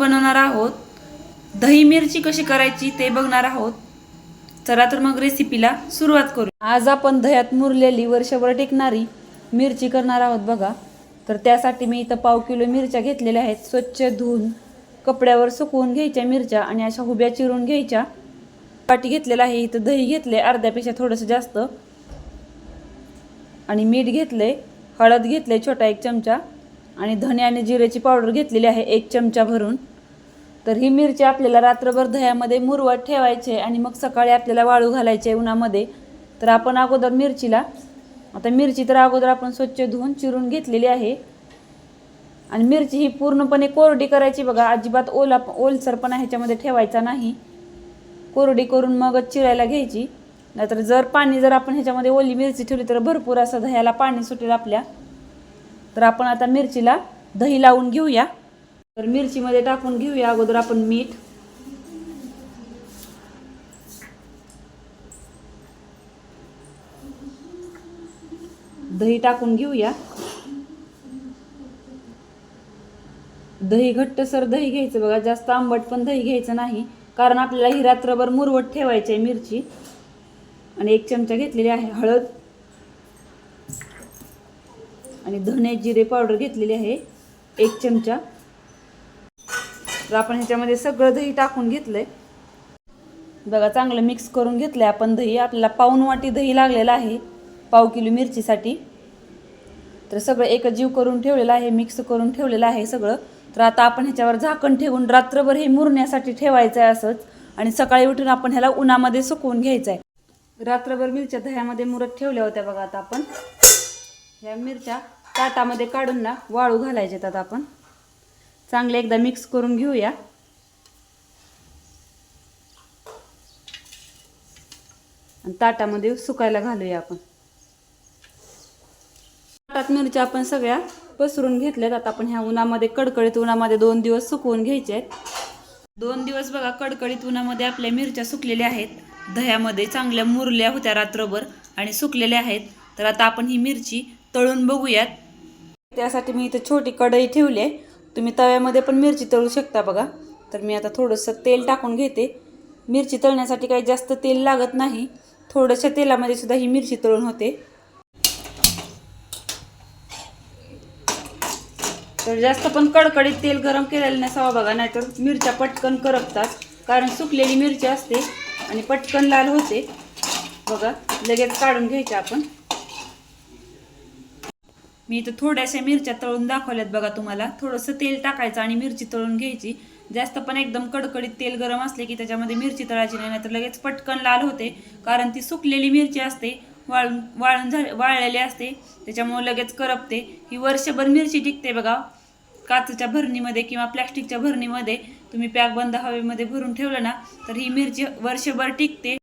बनवणार आहोत. दही मिरची कशी करायची ते बघणार आहोत. चला तर मग रेसिपीला सुरुवात करू. आज आपण दह्यात मुरलेली वर्षभर टिकणारी मिरची करणार आहोत बघा. तर त्यासाठी मी इथं पाव किलो मिरच्या घेतलेल्या आहेत. स्वच्छ धुवून कपड्यावर सुकवून घ्यायच्या मिरच्या आणि अशा हुब्या चिरून घ्यायच्या. पाटी घेतलेला आहे. इथं दही घेतले अर्ध्यापेक्षा थोडंसं जास्त. आणि मीठ घेतले हळद घेतले छोटा एक चमचा. आणि धने आणि जिऱ्याची पावडर घेतलेली आहे. एक चमचा भरून. तर ही मिरची आपल्याला रात्रभर दह्यामध्ये मुरवत ठेवायची आणि मग सकाळी आपल्याला वाळू घालायचे उन्हामध्ये. तर आपण अगोदर मिरचीला आता मिरची तर अगोदर आपण स्वच्छ धुवून चिरून घेतलेली आहे. आणि मिरची ही पूर्णपणे कोरडी करायची बघा अजिबात ओला ओलसरपणा ह्याच्यामध्ये ठेवायचा नाही. कोरडी करून मगच चिरायला घ्यायची. नाहीतर जर पाणी जर आपण ह्याच्यामध्ये ओली मिरची ठेवली तर भरपूर असं दह्याला पाणी सुटेल आपल्या. तर आपण आता मिरचीला दही लावून घेऊया. तर मिरचीमध्ये टाकून घेऊया अगोदर आपण मीठ. दही टाकून घेऊया. दही घट्टसर दही घ्यायचं बघा जास्त आंबट पण दही घ्यायचं नाही कारण आपल्याला ही रात्रभर मुरवट ठेवायची आहे मिरची. आणि एक चमचा घेतलेली आहे हळद. आणि धने जिरे पावडर घेतलेली आहे एक चमचा. तर आपण ह्याच्यामध्ये सगळं दही टाकून घेतलंय. बघा चांगलं मिक्स करून घेतलंय आपण दही. आपल्याला पाऊन वाटी दही लागलेलं आहे पाव किलो मिरचीसाठी. तर सगळं एक जीव करून ठेवलेलं आहे मिक्स करून ठेवलेलं आहे सगळं. तर आता आपण ह्याच्यावर झाकण ठेवून रात्रभर हे मुरण्यासाठी ठेवायचं आहे असंच. आणि सकाळी उठून आपण ह्याला उन्हामध्ये सुकवून घ्यायचं आहे रात्रभर मिरच्या दह्यामध्ये मुरत ठेवल्या होत्या बघा आता आपण. ह्या मिरच्या ताटामध्ये काढून ना वाळू घालायचे त्यात आपण. चांगले एकदा मिक्स करून घेऊया. आणि ताटामध्ये सुकायला घालूया आपण. ताटात मिरच्या आपण सगळ्या पसरून घेतल्यात. आता आपण ह्या उन्हामध्ये कडकडीत उन्हामध्ये दोन दिवस सुकवून घ्यायचे आहेत. दोन दिवस बघा कडकडीत उन्हामध्ये आपल्या मिरच्या सुकलेल्या आहेत. दह्यामध्ये चांगल्या मुरल्या होत्या रात्रभर आणि सुकलेल्या आहेत. तर आता आपण ही मिरची तळून बघूयात. त्यासाठी मी इथं छोटी कढई ठेवली आहे. तुम्ही तव्यामध्ये पण मिरची तळू शकता बघा. तर मी आता थोडंसं तेल टाकून घेते. मिरची तळण्यासाठी काही जास्त तेल लागत नाही. थोडंशा तेलामध्ये सुद्धा ही मिरची तळून होते. तर जास्त पण कडकडीत तेल गरम केलेलं नसावं बघा नाहीतर मिरच्या पटकन करपतात. कारण सुकलेली मिरची असते आणि पटकन लाल होते. बघा लगेच काढून घ्यायच्या आपण. मी इथं थोड्याशा मिरच्या तळून दाखवल्यात बघा तुम्हाला. थोडंसं तेल टाकायचं आणि मिरची तळून घ्यायची. जास्त पण एकदम कडकडीत तेल गरम असले की त्याच्यामध्ये मिरची तळायची नाही तर लगेच पटकन लाल होते. कारण ती सुकलेली मिरची असते वाळून वाळून झाले वाळलेली असते. त्याच्यामुळे लगेच करपते. ही वर्षभर मिरची टिकते बघा. काचच्या भरणीमध्ये किंवा प्लॅस्टिकच्या भरणीमध्ये तुम्ही पॅक बंद हवेमध्ये भरून ठेवलं ना तर ही मिरची वर्षभर टिकते.